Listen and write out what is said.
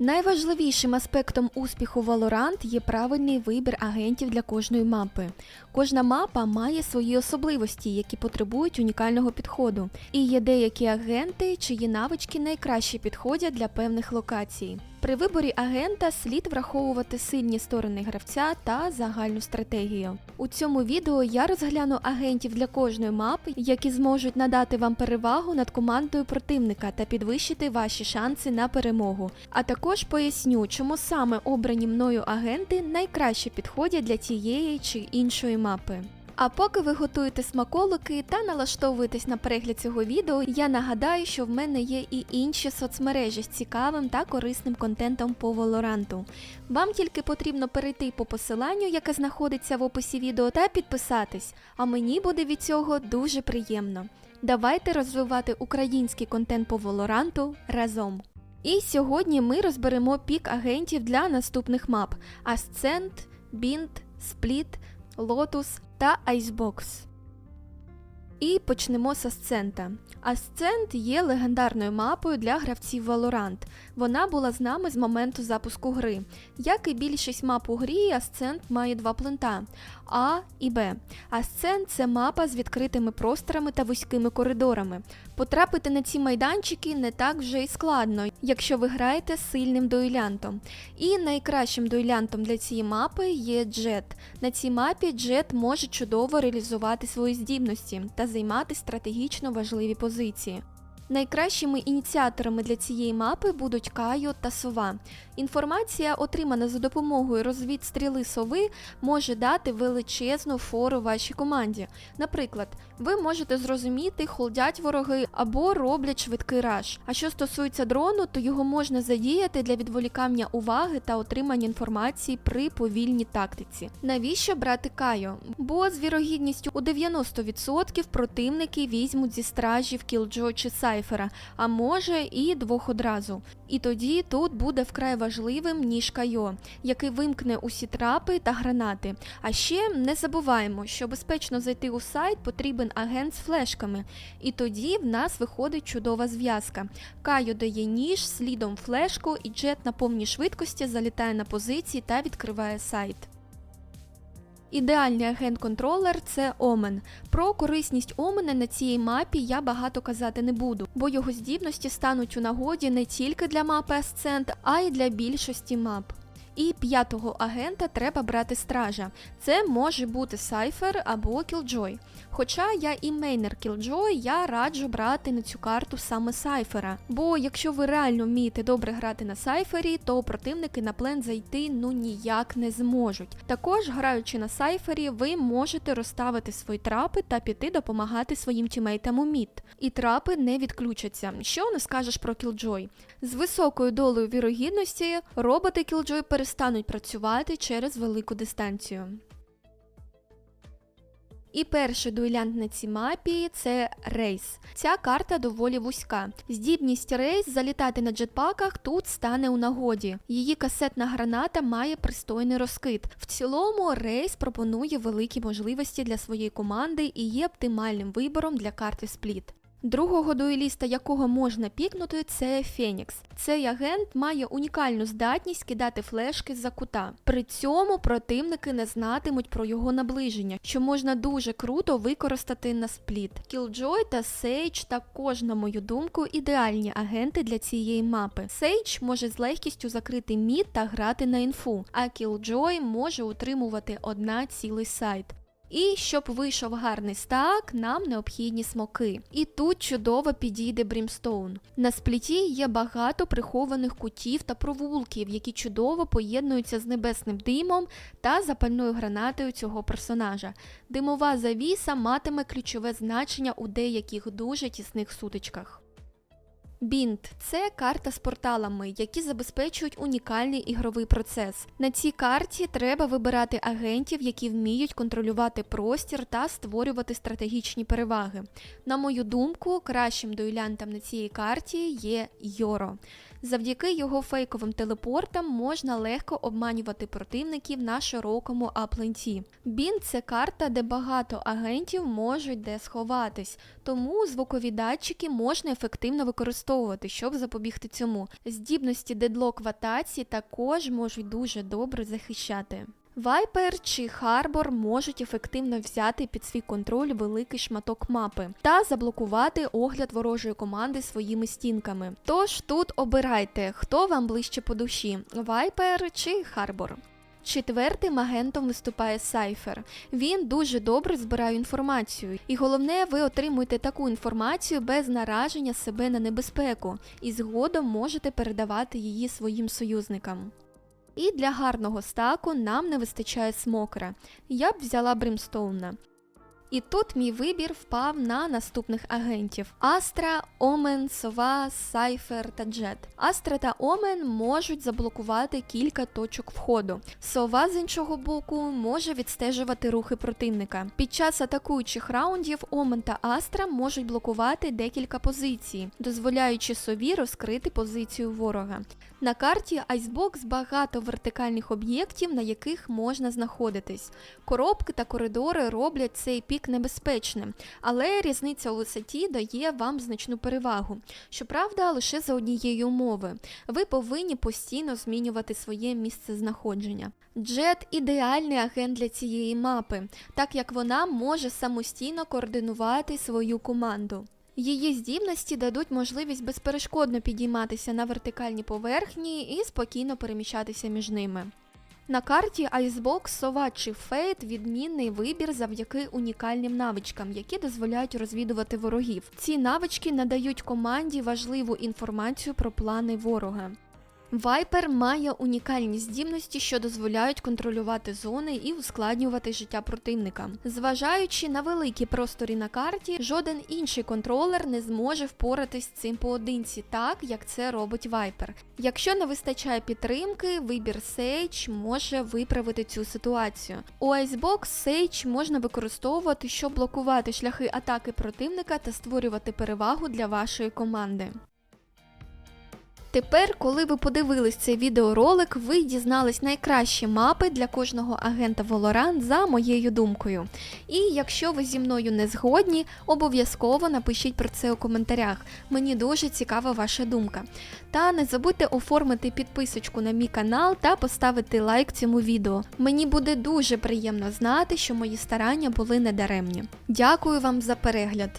Найважливішим аспектом успіху Valorant є правильний вибір агентів для кожної мапи. Кожна мапа має свої особливості, які потребують унікального підходу. І є деякі агенти, чиї навички найкраще підходять для певних локацій. При виборі агента слід враховувати сильні сторони гравця та загальну стратегію. У цьому відео я розгляну агентів для кожної мапи, які зможуть надати вам перевагу над командою противника та підвищити ваші шанси на перемогу. А також поясню, чому саме обрані мною агенти найкраще підходять для тієї чи іншої мапи. А поки ви готуєте смаколики та налаштовуєтесь на перегляд цього відео, я нагадаю, що в мене є і інші соцмережі з цікавим та корисним контентом по Valorant. Вам тільки потрібно перейти по посиланню, яке знаходиться в описі відео, та підписатись, а мені буде від цього дуже приємно. Давайте розвивати український контент по Valorant разом. І сьогодні ми розберемо пік агентів для наступних мап: Ascent, Bind, Split, Lotus та Icebox. І почнемо з Асцента. Асцент є легендарною мапою для гравців Valorant. Вона була з нами з моменту запуску гри. Як і більшість мап у грі, Асцент має два плента А і Б. Асцент це мапа з відкритими просторами та вузькими коридорами. Потрапити на ці майданчики не так вже й складно, якщо ви граєте з сильним дуелянтом. І найкращим дуелянтом для цієї мапи є Джет. На цій мапі Джет може чудово реалізувати свої здібності та займати стратегічно важливі позиції. Найкращими ініціаторами для цієї мапи будуть Кайо та Сова. Інформація, отримана за допомогою розвідстріли сови, може дати величезну фору вашій команді. Наприклад, ви можете зрозуміти, холдять вороги або роблять швидкий раш. А що стосується дрону, то його можна задіяти для відволікання уваги та отримання інформації при повільній тактиці. Навіщо брати Кайо? Бо з вірогідністю у 90% противники візьмуть зі стражів Кілджо чи Сайфера, а може і двох одразу. І тоді тут буде вкрай важливим ніж Кайо, який вимкне усі трапи та гранати. А ще не забуваємо, що безпечно зайти у сайт потрібен агент з флешками. І тоді в нас виходить чудова зв'язка. Кайо дає ніж, слідом флешку, і джет на повній швидкості залітає на позиції та відкриває сайт. Ідеальний агент-контролер це Омен. Про корисність Омена на цій мапі я багато казати не буду, бо його здібності стануть у нагоді не тільки для мапи Асцент, а й для більшості мап. І п'ятого агента треба брати стража. Це може бути Сайфер або Кілджой. Хоча я і мейнер Кілджой, я раджу брати на цю карту саме Сайфера. Бо якщо ви реально вмієте добре грати на Сайфері, то противники на плен зайти ну ніяк не зможуть. Також, граючи на Сайфері, ви можете розставити свої трапи та піти допомагати своїм тімейтам у мід. І трапи не відключаться. Що не скажеш про Кілджой? З високою долею вірогідності роботи Killjoy перестануть працювати через велику дистанцію. І перший дуелянт на цій мапі це Рейс. Ця карта доволі вузька. Здібність Рейс залітати на джетпаках тут стане у нагоді. Її касетна граната має пристойний розкид. В цілому Рейс пропонує великі можливості для своєї команди і є оптимальним вибором для карти Спліт. Другого дуеліста, якого можна пікнути, це Фенікс. Цей агент має унікальну здатність кидати флешки з-за кута. При цьому противники не знатимуть про його наближення, що можна дуже круто використати на спліт. Кілджой та Сейдж також, на мою думку, ідеальні агенти для цієї мапи. Сейдж може з легкістю закрити мід та грати на інфу, а Кілджой може утримувати одна цілий сайт. І щоб вийшов гарний стак, нам необхідні смоки. І тут чудово підійде Брімстоун. На спліті є багато прихованих кутів та провулків, які чудово поєднуються з небесним димом та запальною гранатою цього персонажа. Димова завіса матиме ключове значення у деяких дуже тісних сутичках. Бінд це карта з порталами, які забезпечують унікальний ігровий процес. На цій карті треба вибирати агентів, які вміють контролювати простір та створювати стратегічні переваги. На мою думку, кращим дуелянтом на цій карті є Йоро. Завдяки його фейковим телепортам можна легко обманювати противників на широкому апленті. Бін це карта, де багато агентів можуть де сховатись, тому звукові датчики можна ефективно використовувати, щоб запобігти цьому. Здібності дедлок в атаці також можуть дуже добре захищати. Вайпер чи Харбор можуть ефективно взяти під свій контроль великий шматок мапи та заблокувати огляд ворожої команди своїми стінками. Тож тут обирайте, хто вам ближче по душі: Вайпер чи Харбор. Четвертим агентом виступає Сайфер. Він дуже добре збирає інформацію, і головне, ви отримуєте таку інформацію без нараження себе на небезпеку, і згодом можете передавати її своїм союзникам. І для гарного стаку нам не вистачає смокера. Я б взяла Бримстоуна. І тут мій вибір впав на наступних агентів: Астра, Омен, Сова, Сайфер та Джет. Астра та Омен можуть заблокувати кілька точок входу. Сова з іншого боку може відстежувати рухи противника. Під час атакуючих раундів Омен та Астра можуть блокувати декілька позицій, дозволяючи сові розкрити позицію ворога. На карті Icebox багато вертикальних об'єктів, на яких можна знаходитись. Коробки та коридори роблять цей пік небезпечним, але різниця у висоті дає вам значну перевагу. Щоправда, лише за однієї умови. Ви повинні постійно змінювати своє місце знаходження. Джет ідеальний агент для цієї мапи, так як вона може самостійно координувати свою команду. Її здібності дадуть можливість безперешкодно підійматися на вертикальні поверхні і спокійно переміщатися між ними. На карті Icebox Сова чи Фейт відмінний вибір завдяки унікальним навичкам, які дозволяють розвідувати ворогів. Ці навички надають команді важливу інформацію про плани ворога. Вайпер має унікальні здібності, що дозволяють контролювати зони і ускладнювати життя противника. Зважаючи на великі просторі на карті, жоден інший контролер не зможе впоратись з цим поодинці, так як це робить Вайпер. Якщо не вистачає підтримки, вибір Sage може виправити цю ситуацію. У Icebox Sage можна використовувати, щоб блокувати шляхи атаки противника та створювати перевагу для вашої команди. Тепер, коли ви подивились цей відеоролик, ви дізнались найкращі мапи для кожного агента Valorant за моєю думкою. І якщо ви зі мною не згодні, обов'язково напишіть про це у коментарях. Мені дуже цікава ваша думка. Та не забудьте оформити підписочку на мій канал та поставити лайк цьому відео. Мені буде дуже приємно знати, що мої старання були недаремні. Дякую вам за перегляд!